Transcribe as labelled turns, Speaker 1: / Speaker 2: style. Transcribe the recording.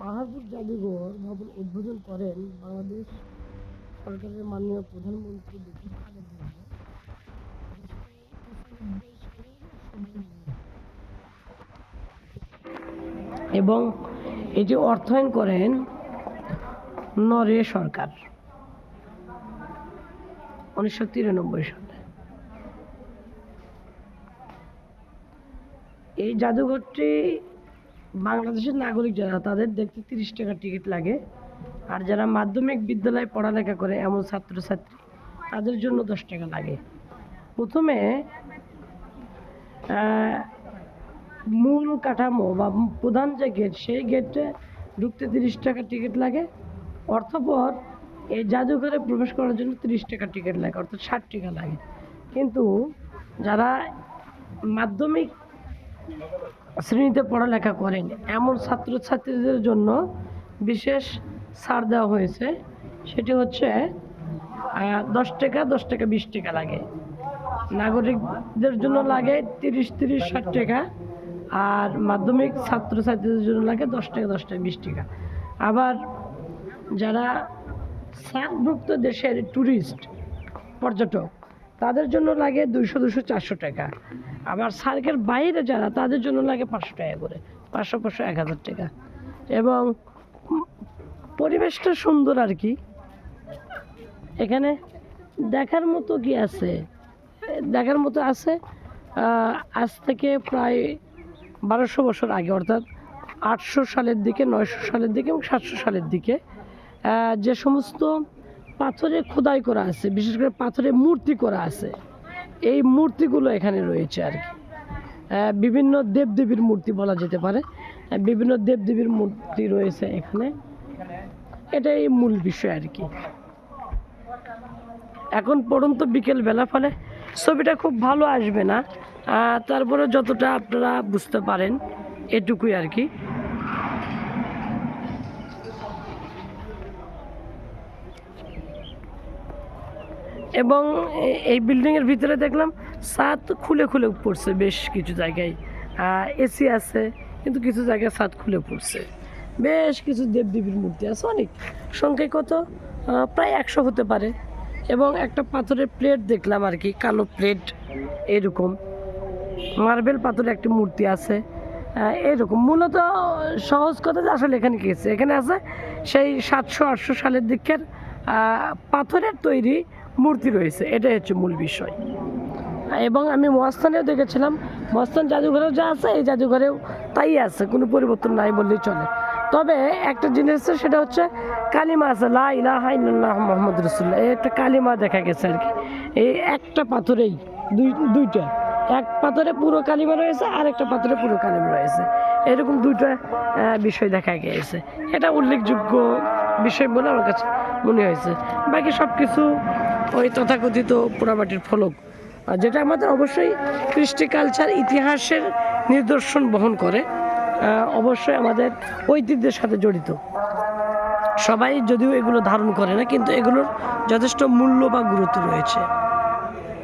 Speaker 1: পাহাড়পুর জাদুঘর ভবন উদ্বোধন করেন বাংলাদেশ সরকারের মাননীয় প্রধানমন্ত্রী বেগম এবং এটি অর্থায়ন করেন নরে সরকার, উনিশশো তিরানব্বই সালে। এই জাদুঘরটি বাংলাদেশের নাগরিক যারা, তাদের দেখতে তিরিশ টাকা টিকিট লাগে। আর যারা মাধ্যমিক বিদ্যালয়ে পড়ালেখা করে, এমন ছাত্রছাত্রী, তাদের জন্য দশ টাকা লাগে। প্রথমে মূল কাঠামো বা প্রধান যে গেট সেই গেটে ঢুকতে তিরিশ টাকা টিকিট লাগে। অর্থপর, এই জাদুঘরে প্রবেশ করার জন্য তিরিশ টাকা টিকিট লাগে, অর্থাৎ ষাট টাকা লাগে। কিন্তু যারা মাধ্যমিক শ্রেণীতে পড়ালেখা করেন। এমন ছাত্রছাত্রীদের জন্য বিশেষ ছাড় দেওয়া হয়েছে। সেটি হচ্ছে দশ টাকা দশ টাকা, বিশ টাকা লাগে। নাগরিকদের জন্য লাগে তিরিশ তিরিশ, ষাট টাকা আর মাধ্যমিক ছাত্রছাত্রীদের জন্য লাগে দশ টাকা দশ টাকা, বিশ টাকা। আবার যারা সার্কভুক্ত দেশের ট্যুরিস্ট পর্যটক তাদের জন্য লাগে দুইশো দুশো চারশো টাকা। আবার সার্কের বাইরে যারা, তাদের জন্য লাগে পাঁচশো টাকা করে। পাঁচশো পাঁচশো, এক হাজার টাকা। এবং পরিবেশটা সুন্দর আর কি। এখানে দেখার মতো কি আছে? দেখার মতো আছে আজ থেকে প্রায় বারোশো বছর আগে, অর্থাৎ আটশো সালের দিকে, নয়শো সালের দিকে এবং সাতশো সালের দিকে যে সমস্ত পাথরে খোদাই করা আছে, বিশেষ করে পাথরে মূর্তি করা আছে। এই মূর্তিগুলো এখানে রয়েছে আর কি। বিভিন্ন দেবদেবীর মূর্তি বলা যেতে পারে। বিভিন্ন দেবদেবীর মূর্তি রয়েছে এখানে। এটাই মূল বিষয় আর কি। এখন পর্যন্ত বিকেল বেলা, ফলে ছবিটা খুব ভালো আসবে না। তারপরে যতটা আপনারা বুঝতে পারেন, এটুকুই আর কি। এবং এই বিল্ডিংয়ের ভিতরে দেখলাম ছাদ খুলে খুলে পড়ছে বেশ কিছু জায়গায়। এসি আছে, কিন্তু কিছু জায়গায় ছাদ খুলে পড়ছে। বেশ কিছু দেবদেবীর মূর্তি আছে, অনেক। সংখ্যায় কত? প্রায় একশো হতে পারে। এবং একটা পাথরের প্লেট দেখলাম আর কি, কালো প্লেট এরকম। মার্বেল পাথরের একটি মূর্তি আছে। এরকম। মূলত সহজ কথা যে আসলে এখানে আছে এখানে আছে সেই সাতশো আটশো সালের দিকের পাথরের তৈরি মূর্তি রয়েছে, এটাই হচ্ছে মূল বিষয়। এবং আমি মহাস্থানেও দেখেছিলাম, মহাস্থান জাদুঘরেও যা আছে, এই জাদুঘরেও তাই আছে, কোনো পরিবর্তন নাই বললেই চলে। তবে একটা জিনিস সেটা হচ্ছে কালিমা আছে, লা ইল্লাল্লাহ মোহাম্মদ রসুল্লাহ এই একটা কালিমা দেখা গেছে আর কি। এই একটা পাথরেই, দুই, দুইটা। এক পাথরে পুরো কালিমা রয়েছে, আর একটা পাথরে পুরো কালিমা রয়েছে। এরকম দুইটা বিষয় দেখা গিয়েছে এটা উল্লেখযোগ্য বিষয় বলে আমার কাছে মনে হয়েছে। বাকি সব কিছু ওই তথাকথিত পোড়ামাটির ফলক। আর যেটা আমাদের অবশ্যই কৃষ্টি কালচার ইতিহাসের নিদর্শন বহন করে অবশ্যই আমাদের ঐতিহ্যের সাথে জড়িত। সবাই যদিও এগুলো ধারণ করে না, কিন্তু এগুলোর যথেষ্ট মূল্য বা গুরুত্ব রয়েছে।